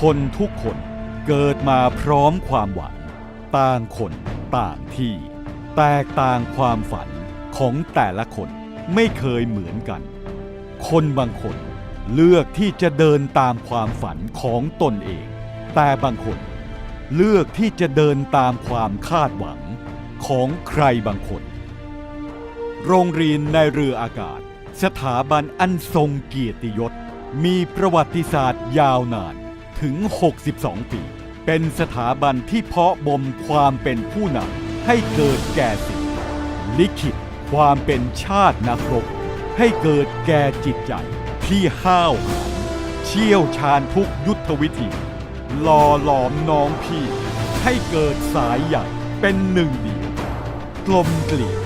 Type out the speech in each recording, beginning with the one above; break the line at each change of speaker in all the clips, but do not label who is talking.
คนทุกคนเกิดมาพร้อมความหวัง ต่างคนต่างที่ แตกต่างความฝันของแต่ละคนไม่เคยเหมือนกัน คนบางคนเลือกที่จะเดินตามความฝันของตนเอง แต่บางคนเลือกที่จะเดินตามความคาดหวังของใครบางคน โรงเรียนในเรืออากาศ สถาบันอันทรงเกียรติยศ มีประวัติศาสตร์ยาวนาน ถึง 62 ปี เป็นสถาบันที่เพาะบ่มความเป็นผู้นำให้เกิดแก่สิทธิลิขิตความเป็นชาตินักรบให้เกิดแก่จิตใจที่ห้าวหาญเชี่ยวชาญทุกยุทธวิธีหล่อหลอมน้องพี่ ให้เกิดสายใหญ่เป็นหนึ่งเดียวกลมเกลียว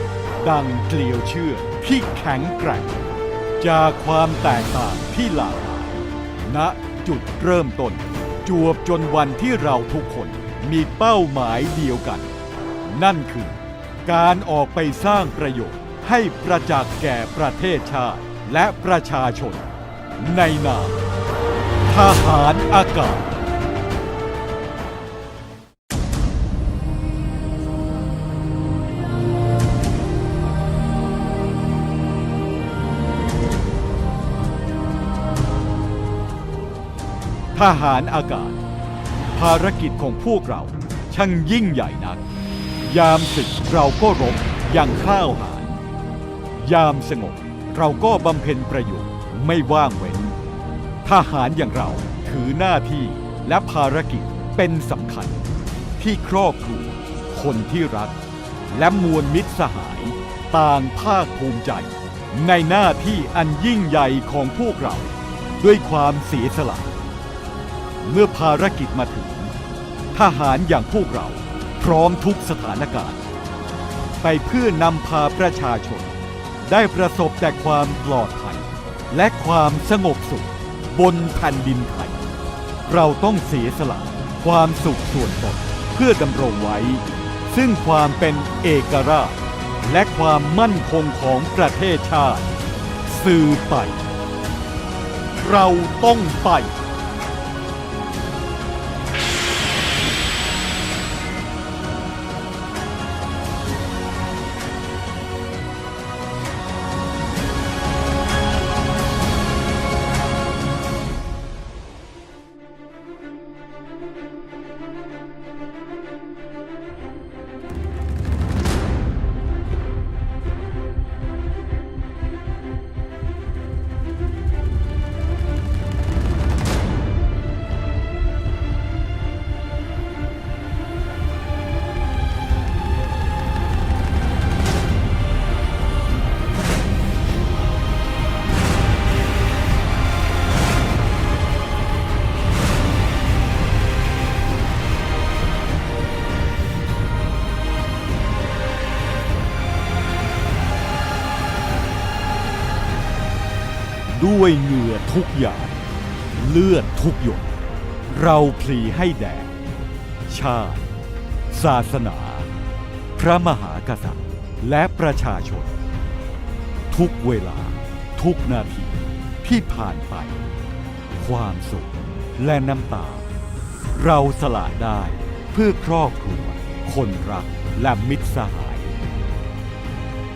ดังเกลียวเชื่อที่แข็งแกร่ง จากความแตกต่างที่หลากหลายณ จุดเริ่มต้น จวบจนวันที่เราทุกคนมีเป้าหมายเดียวกัน นั่นคือ การออกไปสร้างประโยชน์ให้ประจักษ์แก่ประเทศชาติและประชาชน ในนามทหารอากาศ ทหารอากาศ ภารกิจของพวกเราช่างยิ่งใหญ่นัก ยามศึกเราก็รบอย่างข้าวหาร ยามสงบเราก็บำเพ็ญประโยชน์ไม่ว่างเว้น ทหารอย่างเราถือหน้าที่และภารกิจเป็นสำคัญ ที่ครอบครัวคนที่รัก และมวลมิตรสหาย ต่างภาคภูมิใจ ในหน้าที่อันยิ่งใหญ่ของพวกเรา ด้วยความเสียสละ เมื่อภารกิจมาถึง ทหารอย่างพวกเราพร้อมทุกสถานการณ์ ไปเพื่อนำพาประชาชน ได้ประสบแต่ความปลอดภัย และความสงบสุข บนแผ่นดินไทย เราต้องเสียสละความสุขส่วนตนเพื่อดำรงไว้ ซึ่งความเป็นเอกราช และความมั่นคงของประเทศชาติ สื่อไป เราต้องไป ด้วยเหงื่อทุกอย่างเลือดทุกหยด เราพลีให้แด่ชาติ ศาสนา พระมหากษัตริย์ และประชาชน ทุกเวลาทุกนาทีที่ผ่านไป ความสุขและน้ำตา เราสละได้เพื่อครอบครัว คนรักและมิตรสหาย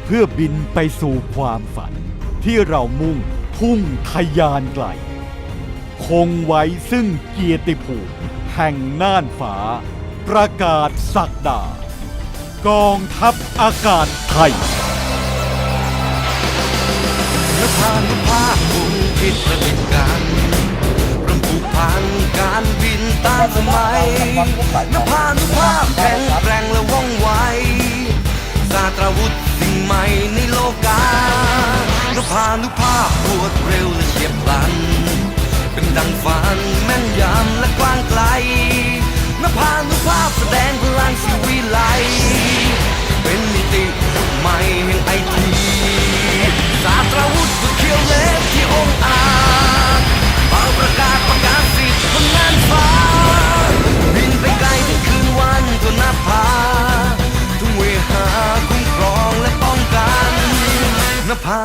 เพื่อบินไปสู่ความฝันที่เรามุ่ง พุ่งทะยานไกล คงไว้ซึ่งเกียรติภูมิแห่งน่านฟ้า ประกาศศักดา กองทัพอากาศไทย
นภานภาคภูมิคิดประดิษฐ์การรำผูกพันการบินตามสมัยนภานุภาพแข็งแรงและว่องไว ศาสตราวุธสิ่งใหม่ในโลกา นภานุภาพรวดเร็วและเฉียบพลัน เป็นดังฝันแม่นยำและกว้างไกล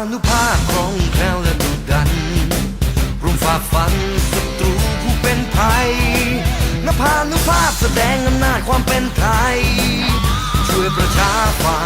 นภานุภาคครองแคล้วและดุดันรวมฝ่าฟันศัตรูผู้เป็นภัยนภานุภาพแสดงอำนาจความเป็นไทย ช่วยประชาฝ่า